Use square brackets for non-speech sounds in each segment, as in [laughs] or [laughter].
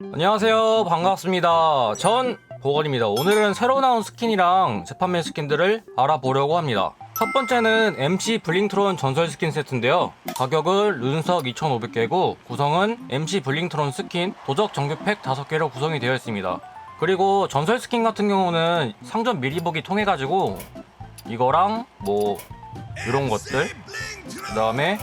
안녕하세요. 반갑습니다. 전 보건입니다. 오늘은 새로 나온 스킨이랑 재판매 스킨들을 알아보려고 합니다. 첫 번째는 MC 블링트론 전설 스킨 세트인데요. 가격은 룬석 2500개고 구성은 MC 블링트론 스킨 도적 정규팩 5개로 구성이 되어 있습니다. 그리고 전설 스킨 같은 경우는 상점 미리 보기 통해 가지고 이거랑 뭐 이런 것들 그 다음에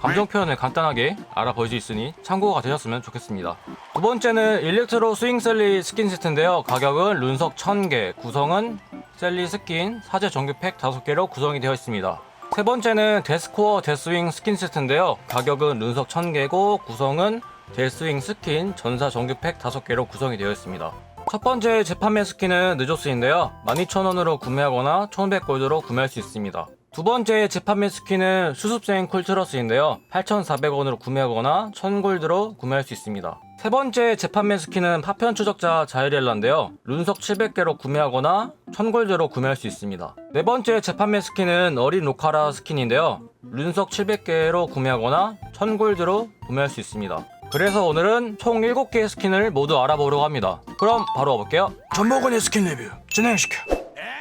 감정 표현을 간단하게 알아볼 수 있으니 참고가 되셨으면 좋겠습니다. 두 번째는 일렉트로 스윙 셀리 스킨 세트인데요. 가격은 룬석 1000개, 구성은 셀리 스킨, 사제 정규 팩 5개로 구성이 되어 있습니다. 세 번째는 데스코어 데스윙 스킨 세트인데요. 가격은 룬석 1000개고 구성은 데스윙 스킨, 전사 정규 팩 5개로 구성이 되어 있습니다. 첫 번째 재판매 스킨은 느조스인데요. 12,000원으로 구매하거나 1,500골드로 구매할 수 있습니다. 두 번째 재판매 스킨은 수습생 콜트러스인데요. 8,400원으로 구매하거나 1,000골드로 구매할 수 있습니다. 세 번째 재판매 스킨은 파편 추적자 자이렐라인데요. 룬석 700개로 구매하거나 1,000골드로 구매할 수 있습니다. 네 번째 재판매 스킨은 어린 로카라 스킨인데요. 룬석 700개로 구매하거나 1,000골드로 구매할 수 있습니다. 그래서 오늘은 총 7개의 스킨을 모두 알아보려고 합니다. 그럼 바로 와볼게요. 전모건의 스킨 리뷰 진행시켜.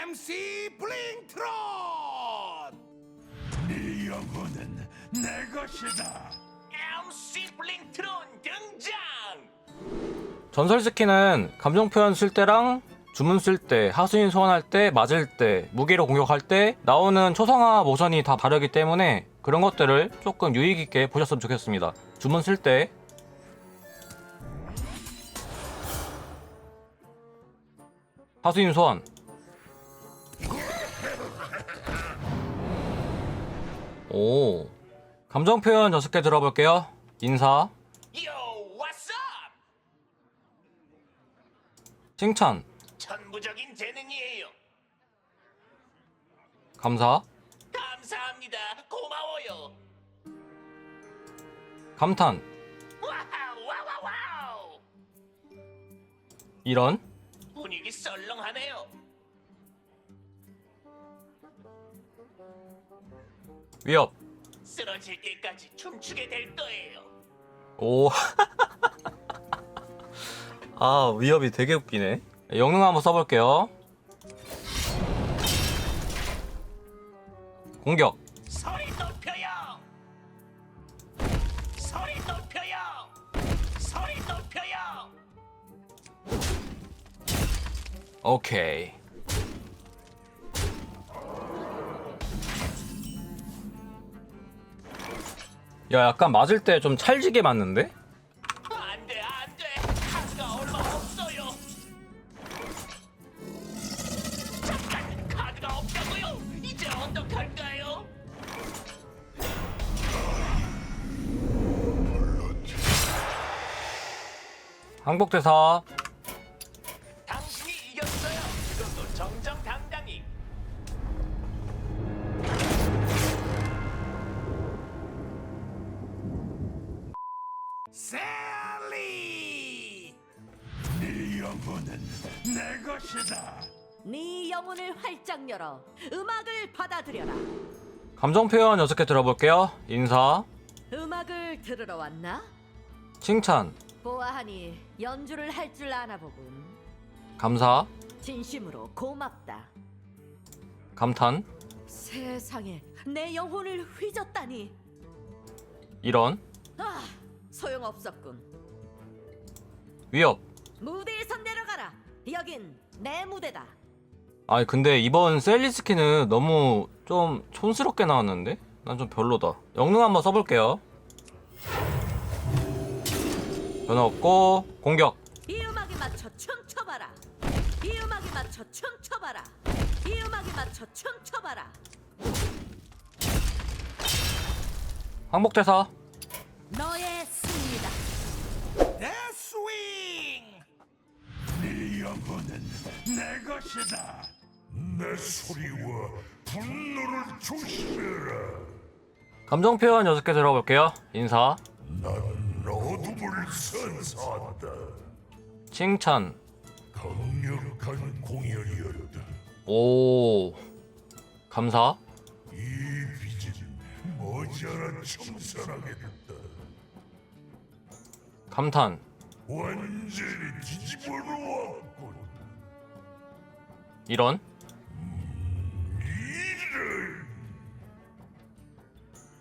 MC 블링트론 네 영혼은 내 것이다. MC 블링트론 등장 전설 스킨은 감정 표현 쓸 때랑 주문 쓸 때, 하수인 소환할 때, 맞을 때, 무기로 공격할 때 나오는 초성화 모션이 다 다르기 때문에 그런 것들을 조금 유익 있게 보셨으면 좋겠습니다. 주문 쓸 때. 하수인 소환 오. 감정 표현 6개 들어볼게요. 인사, 요 왓썹 칭찬, 천부적인 재능이에요. 감사, 감사합니다. 고마워요. 감탄, 와우 와우 와우 이런 분위기 썰렁하네요 위협 쓰러질 때까지 춤추게 될 거예요 오. [laughs] 아, 위협이 되게 웃기네. 영능 한번 써볼게요. 공격. 소리 높여요 소리 높여요 소리 높여요 오케이. 야, 약간 맞을 때 좀 찰지게 맞는데? 안돼 안돼 카드가 얼마 없어요 카드가 없다고요 이제 어떡할까요 항복대사. 네 영혼을 활짝 열어 음악을 받아들여라. 감정 표현 6개 들어볼게요. 인사, 음악을 들으러 왔나? 칭찬, 보아하니 연주를 할 줄 아나 보군. 감사, 진심으로 고맙다. 감탄, 세상에 내 영혼을 휘젓다니. 이런, 아, 소용없었군. 위협. 무대에서 내려가라. 여긴 내 무대다. 아니 근데 이번 셀리 스킨은 너무 좀 촌스럽게 나왔는데? 난 좀 별로다. 영능 한번 써볼게요. 변화 없고 공격. 이 음악에 맞춰 춤춰봐라. 이 음악에 맞춰 춤춰봐라. 이 음악에 맞춰 춤춰봐라. 항복 대사. 네 영혼은 내 것이다. 내 소리와 분노를 조심해라. 감정 표현 6개 들어볼게요. 인사, 난 어둠을 선사한다. 칭찬, 강력한 공연이었다. 오, 감사, 이 빛은 머지않아 청산하게 됐다. 감탄, 완전히 뒤집어 놓았군. 이런? 이를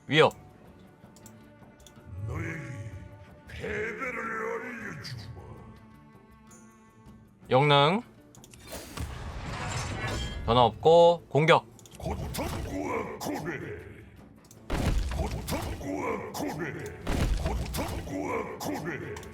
위협. 너에게 패배를 알려주마. 영능. 변화 없고 공격. 고통과 고뇌, 고통과 고뇌, 고통과 고뇌.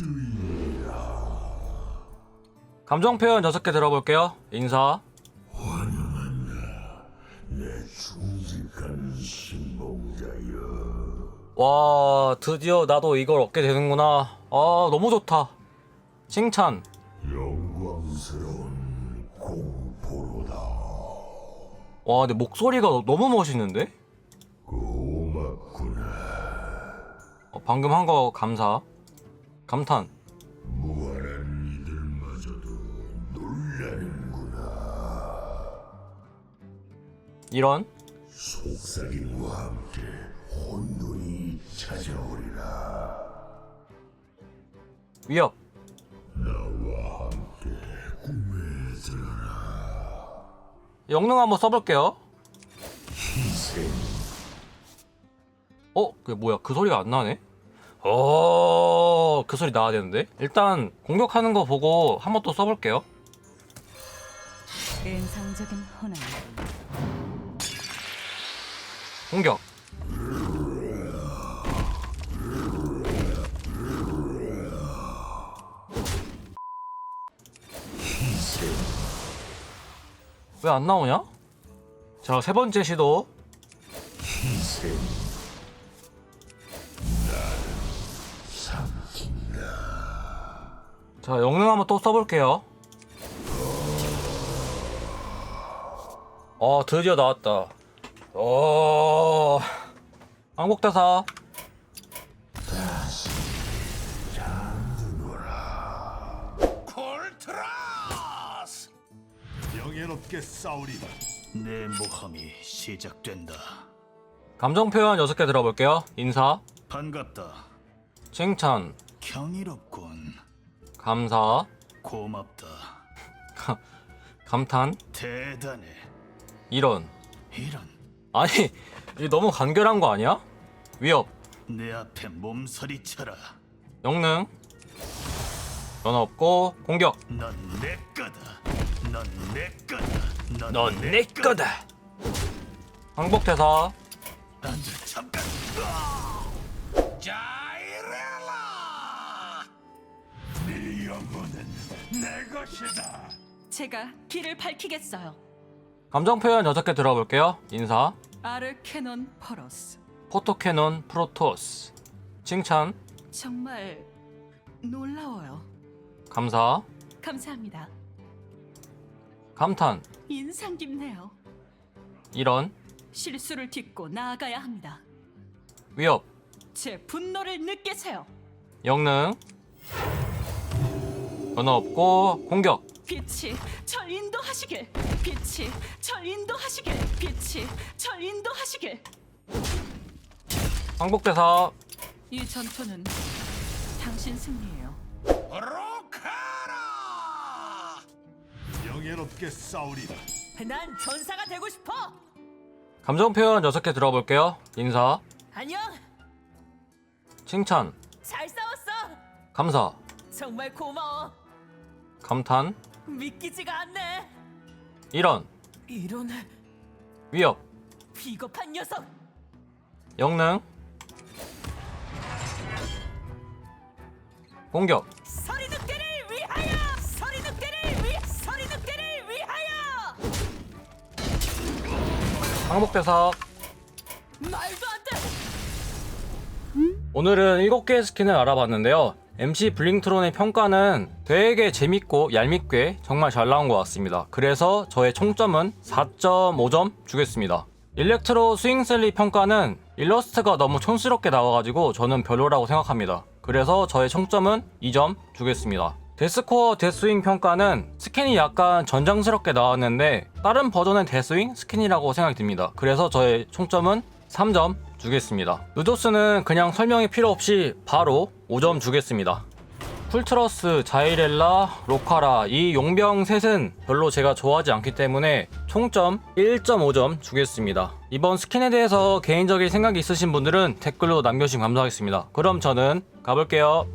눈이 감정 표현 6개 들어볼게요. 인사 와 드디어 나도 이걸 얻게 되는구나. 아 너무 좋다. 칭찬. 영광스러운 공포로다. 와 근데 목소리가 너무 멋있는데? 고맙구나. 어, 방금 한 거 감사. 감탄. 무한한 이들마저도 놀라는구나. 이런? 속삭임과 함께 혼돈이 찾아오리라. 위협 나와 함께 꿈에 들어라. 영능 한번 써볼게요 희생. 어? 그게 뭐야 그 소리가 안 나네 어 그 소리 나와야 되는데 일단 공격하는 거 보고 한번 또 써볼게요 인상적인 호남. 공격 왜 안 나오냐? 자 세 번째 시도. 자 영능 한번 또 써볼게요 어 드디어 나왔다 어 한국대사 영예롭게 싸우리라. 내 모험이 시작된다. 감정 표현 6개 들어볼게요 인사 반갑다. 칭찬 경이롭군. 감사 고맙다. [laughs] 감탄 대단해. 이런 이런 아니 이게 너무 간결한 거 아니야? 위협 내 앞에 몸서리 쳐라. 영능 변화 없고 공격 넌내 거다. 넌내 거다. 넌 내 거다 항복 대사 안돼 잠깐. 자이렐라. 네 영혼은 내 것이다. 제가 길을 밝히겠어요. 감정 표현 6개 들어볼게요 인사 아르케논 퍼러스. 포토캐논 프로토스 칭찬 정말 놀라워요. 감사 감사합니다. 감탄 인상 깊네요. 이런 실수를 딛고 나아가야 합니다. 위협 제 분노를 느끼세요. 영능 변화 없고 공격 빛이 절 인도하시길. 빛이 절 인도하시길. 빛이 절 인도하시길. 항복대사 이 전투는 당신 승리예요. 로카라. 예롭게 싸우리라. 난 전사가 되고 싶어. 감정 표현 6개 들어볼게요 인사 안녕. 칭찬 잘 싸웠어. 감사 정말 고마워. 감탄 믿기지가 않네. 이런 이런 위협 비겁한 녀석. 영능 공격 서리 늑대를 위하여. 돼. 오늘은 7개의 스킨을 알아봤는데요. MC 블링트론의 평가는 되게 재밌고 얄밉게 정말 잘 나온 것 같습니다. 그래서 저의 총점은 4.5점 주겠습니다. 일렉트로 스윙셀리 평가는 일러스트가 너무 촌스럽게 나와가지고 저는 별로라고 생각합니다. 그래서 저의 총점은 2점 주겠습니다. 데스코어 데스윙 평가는 스킨이 약간 전장스럽게 나왔는데 다른 버전의 데스윙 스킨이라고 생각이 듭니다. 그래서 저의 총점은 3점 주겠습니다. 누도스는 그냥 설명이 필요 없이 바로 5점 주겠습니다. 풀트러스, 자이렐라, 로카라 이 용병 셋은 별로 제가 좋아하지 않기 때문에 총점 1.5점 주겠습니다. 이번 스킨에 대해서 개인적인 생각이 있으신 분들은 댓글로 남겨주시면 감사하겠습니다. 그럼 저는 가볼게요.